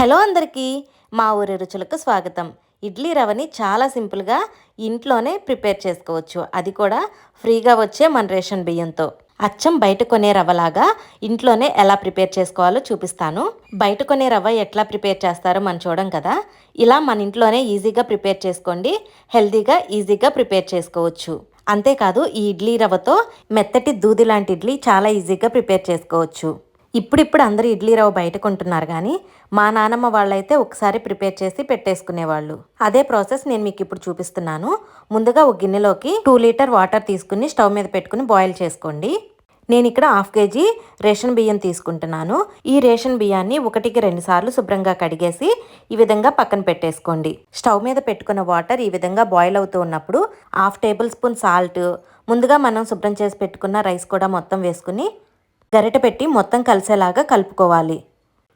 Hello అందరికీ మా ఊరి రుచులకు స్వాగతం. ఇడ్లీ రవ్వని చాలా సింపుల్గా ఇంట్లోనే ప్రిపేర్ చేసుకోవచ్చు. అది కూడా ఫ్రీగా వచ్చే మన రేషన్ బియ్యంతో. అచ్చం బయట కొనే రవ్వలాగా ఇంట్లోనే ఎలా ప్రిపేర్ చేసుకోవాలో చూపిస్తాను. బయట కొనే రవ్వ ఎట్లా ప్రిపేర్ చేస్తారో మనం చూడం కదా. ఇలా మన ఇంట్లోనే ఈజీగా ప్రిపేర్ చేసుకోండి. హెల్తీగా ఈజీగా ప్రిపేర్ చేసుకోవచ్చు. అంతేకాదు ఈ ఇడ్లీ రవ్వతో మెత్తటి దూది లాంటి ఇడ్లీ చాలా ఈజీగా ప్రిపేర్ చేసుకోవచ్చు. ఇప్పుడిప్పుడు అందరూ ఇడ్లీ రవ్వ బయట కొంటున్నారు కానీ మా నానమ్మ వాళ్ళైతే ఒకసారి ప్రిపేర్ చేసి పెట్టేసుకునేవాళ్ళు. అదే ప్రాసెస్ నేను మీకు ఇప్పుడు చూపిస్తున్నాను. ముందుగా ఒక గిన్నెలోకి టూ లీటర్ వాటర్ తీసుకుని స్టవ్ మీద పెట్టుకుని బాయిల్ చేసుకోండి. నేను ఇక్కడ హాఫ్ కేజీ రేషన్ బియ్యం తీసుకుంటున్నాను. ఈ రేషన్ బియ్యాన్ని ఒకటికి రెండు సార్లు శుభ్రంగా కడిగేసి ఈ విధంగా పక్కన పెట్టేసుకోండి. స్టవ్ మీద పెట్టుకున్న వాటర్ ఈ విధంగా బాయిల్ అవుతూ ఉన్నప్పుడు హాఫ్ టేబుల్ స్పూన్ సాల్ట్ ముందుగా మనం శుభ్రం చేసి పెట్టుకున్న రైస్ కూడా మొత్తం వేసుకుని గరిట పెట్టి మొత్తం కలిసేలాగా కలుపుకోవాలి.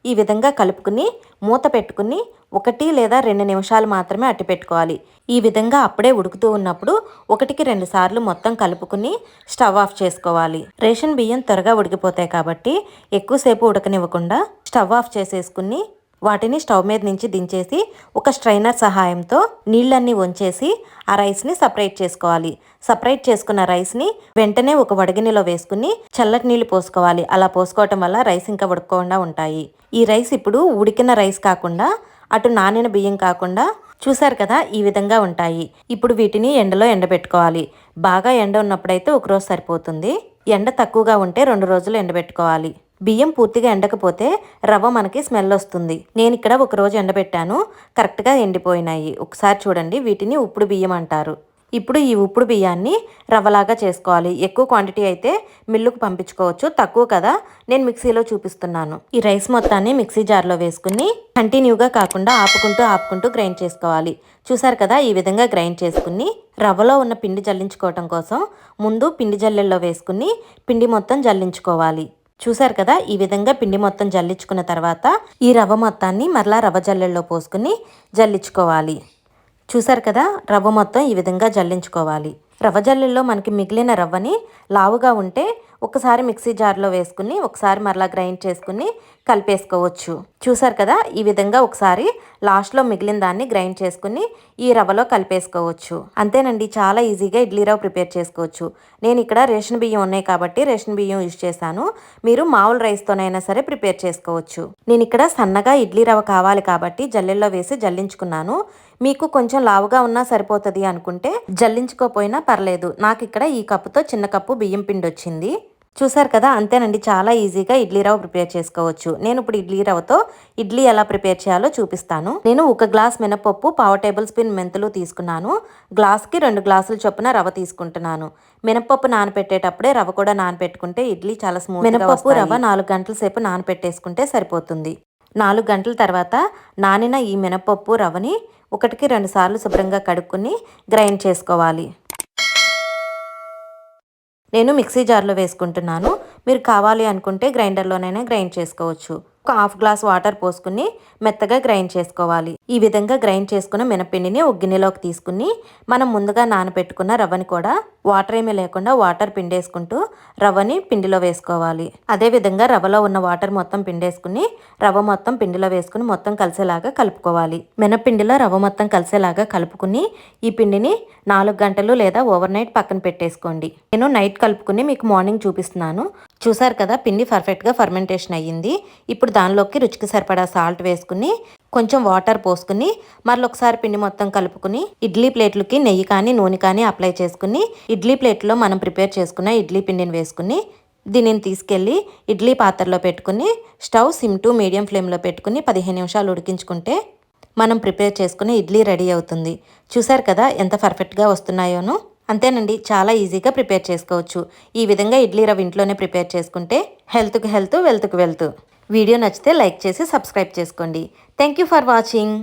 ఈ విధంగా కలుపుకుని మూత పెట్టుకుని ఒకటి లేదా రెండు నిమిషాలు మాత్రమే అట్టి పెట్టుకోవాలి. ఈ విధంగా అప్పుడే ఉడుకుతూ ఉన్నప్పుడు ఒకటికి రెండు సార్లు మొత్తం కలుపుకుని స్టవ్ ఆఫ్ చేసుకోవాలి. రేషన్ బియ్యం త్వరగా ఉడికిపోతాయి కాబట్టి ఎక్కువసేపు ఉడకనివ్వకుండా స్టవ్ ఆఫ్ చేసేసుకుని వాటిని స్టవ్ మీద నుంచి దించేసి ఒక స్ట్రైనర్ సహాయంతో నీళ్ళన్నీ వంచేసి ఆ రైస్ని సపరేట్ చేసుకోవాలి. సపరేట్ చేసుకున్న రైస్ని వెంటనే ఒక వడగినిలో వేసుకుని చల్లటి నీళ్ళు పోసుకోవాలి. అలా పోసుకోవటం వల్ల రైస్ ఇంకా ఉడకకుండా ఉంటాయి. ఈ రైస్ ఇప్పుడు ఉడికిన రైస్ కాకుండా అటు నానిన బియ్యం కాకుండా చూశారు కదా ఈ విధంగా ఉంటాయి. ఇప్పుడు వీటిని ఎండలో ఎండబెట్టుకోవాలి. బాగా ఎండ ఉన్నప్పుడైతే ఒకరోజు సరిపోతుంది. ఎండ తక్కువగా ఉంటే రెండు రోజులు ఎండబెట్టుకోవాలి. బియ్యం పూర్తిగా ఎండకపోతే రవ్వ మనకి స్మెల్ వస్తుంది. నేను ఇక్కడ ఒకరోజు ఎండబెట్టాను. కరెక్ట్గా ఎండిపోయినాయి. ఒకసారి చూడండి వీటిని ఉప్పుడు బియ్యం అంటారు. ఇప్పుడు ఈ ఉప్పుడు బియ్యాన్ని రవ్వలాగా చేసుకోవాలి. ఎక్కువ క్వాంటిటీ అయితే మిల్లుకు పంపించుకోవచ్చు. తక్కువ కదా నేను మిక్సీలో చూపిస్తున్నాను. ఈ రైస్ మొత్తాన్ని మిక్సీ జార్లో వేసుకుని కంటిన్యూగా కాకుండా ఆపుకుంటూ ఆపుకుంటూ గ్రైండ్ చేసుకోవాలి. చూసారు కదా ఈ విధంగా గ్రైండ్ చేసుకుని రవ్వలో ఉన్న పిండి జల్లించుకోవటం కోసం ముందు పిండి జల్లెల్లో వేసుకుని పిండి మొత్తం జల్లించుకోవాలి. చూసారు కదా? ఈ విధంగా పిండి మొత్తం జల్లించుకున్న తర్వాత ఈ రవ్వ మొత్తాన్ని మరలా రవ్వ జల్లెల్లో పోసుకుని జల్లించుకోవాలి. చూసారు కదా? రవ్వ మొత్తం ఈ విధంగా జల్లించుకోవాలి. రవ్వ జల్లెల్లో మనకి మిగిలిన రవ్వని లావుగా ఉంటే ఒకసారి మిక్సీ జార్లో వేసుకుని ఒకసారి మరలా గ్రైండ్ చేసుకుని కలిపేసుకోవచ్చు. చూసారు కదా? ఈ విధంగా ఒకసారి లాస్ట్లో మిగిలిన దాన్ని గ్రైండ్ చేసుకుని ఈ రవ్వలో కలిపేసుకోవచ్చు. అంతేనండి చాలా ఈజీగా ఇడ్లీ రవ్వ ప్రిపేర్ చేసుకోవచ్చు. నేను ఇక్కడ రేషన్ బియ్యం ఉన్నాయి కాబట్టి రేషన్ బియ్యం యూజ్ చేశాను. మీరు మామూలు రైస్తోనైనా సరే ప్రిపేర్ చేసుకోవచ్చు. నేను ఇక్కడ సన్నగా ఇడ్లీ రవ్వ కావాలి కాబట్టి జల్లెల్లో వేసి జల్లించుకున్నాను. మీకు కొంచెం లావుగా ఉన్నా సరిపోతుంది అనుకుంటే జల్లించుకోపోయినా పర్లేదు. నాకు ఇక్కడ ఈ కప్పుతో చిన్న కప్పు బియ్యం పిండి వచ్చింది. చూసారు కదా అంతేనండి. చాలా ఈజీగా ఇడ్లీ రవ్వ ప్రిపేర్ చేసుకోవచ్చు. నేను ఇప్పుడు ఇడ్లీ రవ్వతో ఇడ్లీ ఎలా ప్రిపేర్ చేయాలో చూపిస్తాను. నేను ఒక గ్లాస్ మినపప్పు పావు టేబుల్ స్పూన్ మెంతులు తీసుకున్నాను. గ్లాస్కి రెండు గ్లాసులు చొప్పున రవ్వ తీసుకుంటున్నాను. మినపప్పు నానపెట్టేటప్పుడే రవ్వ కూడా నానపెట్టుకుంటే ఇడ్లీ చాలా స్మూత్ మినపప్పు రవ్వ నాలుగు గంటల సేపు నానపెట్టేసుకుంటే సరిపోతుంది. నాలుగు గంటల తర్వాత నానిన ఈ మినపప్పు రవ్వని ఒకటికి రెండు సార్లు శుభ్రంగా కడుక్కుని గ్రైండ్ చేసుకోవాలి. నేను మిక్సీ జార్లో వేసుకుంటున్నాను. మీరు కావాలి అనుకుంటే గ్రైండర్లోనైనా గ్రైండ్ చేసుకోవచ్చు. ఒక హాఫ్ గ్లాస్ వాటర్ పోసుకుని మెత్తగా గ్రైండ్ చేసుకోవాలి. ఈ విధంగా గ్రైండ్ చేసుకున్న మినపిండిని ఒక గిన్నెలోకి తీసుకుని మనం ముందుగా నానబెట్టుకున్న రవ్వని కూడా వాటర్ ఏమీ లేకుండా వాటర్ పిండేసుకుంటూ రవ్వని పిండిలో వేసుకోవాలి. అదే విధంగా రవ్వలో ఉన్న వాటర్ మొత్తం పిండేసుకుని రవ్వ మొత్తం పిండిలో వేసుకుని మొత్తం కలిసేలాగా కలుపుకోవాలి. మినపిండిలో రవ్వ మొత్తం కలిసేలాగా కలుపుకుని ఈ పిండిని నాలుగు గంటలు లేదా ఓవర్ నైట్ పక్కన పెట్టేసుకోండి. నేను నైట్ కలుపుకుని మీకు మార్నింగ్ చూపిస్తున్నాను. చూసారు కదా పిండి పర్ఫెక్ట్గా ఫర్మెంటేషన్ అయ్యింది. ఇప్పుడు దానిలోకి రుచికి సరిపడా సాల్ట్ వేసుకుని కొంచెం వాటర్ పోసుకుని మరొకసారి పిండి మొత్తం కలుపుకుని ఇడ్లీ ప్లేట్లకి నెయ్యి కానీ నూనె కానీ అప్లై చేసుకుని ఇడ్లీ ప్లేట్లో మనం ప్రిపేర్ చేసుకున్న ఇడ్లీ పిండిని వేసుకుని దీనిని తీసుకెళ్ళి ఇడ్లీ పాత్రలో పెట్టుకుని స్టవ్ సిమ్ టు మీడియం ఫ్లేమ్లో పెట్టుకుని పదిహేను నిమిషాలు ఉడికించుకుంటే మనం ప్రిపేర్ చేసుకుని ఇడ్లీ రెడీ అవుతుంది. చూసారు కదా ఎంత పర్ఫెక్ట్గా వస్తున్నాయోనో? అంతేనండి చాలా ఈజీగా ప్రిపేర్ చేసుకోవచ్చు. ఈ విధంగా ఇడ్లీ రవ్వ ఇంట్లోనే ప్రిపేర్ చేసుకుంటే హెల్త్కి హెల్త్ వెల్త్కి వెల్త్. వీడియో నచ్చితే లైక్ చేసి సబ్స్క్రైబ్ చేసుకోండి. Thank you for watching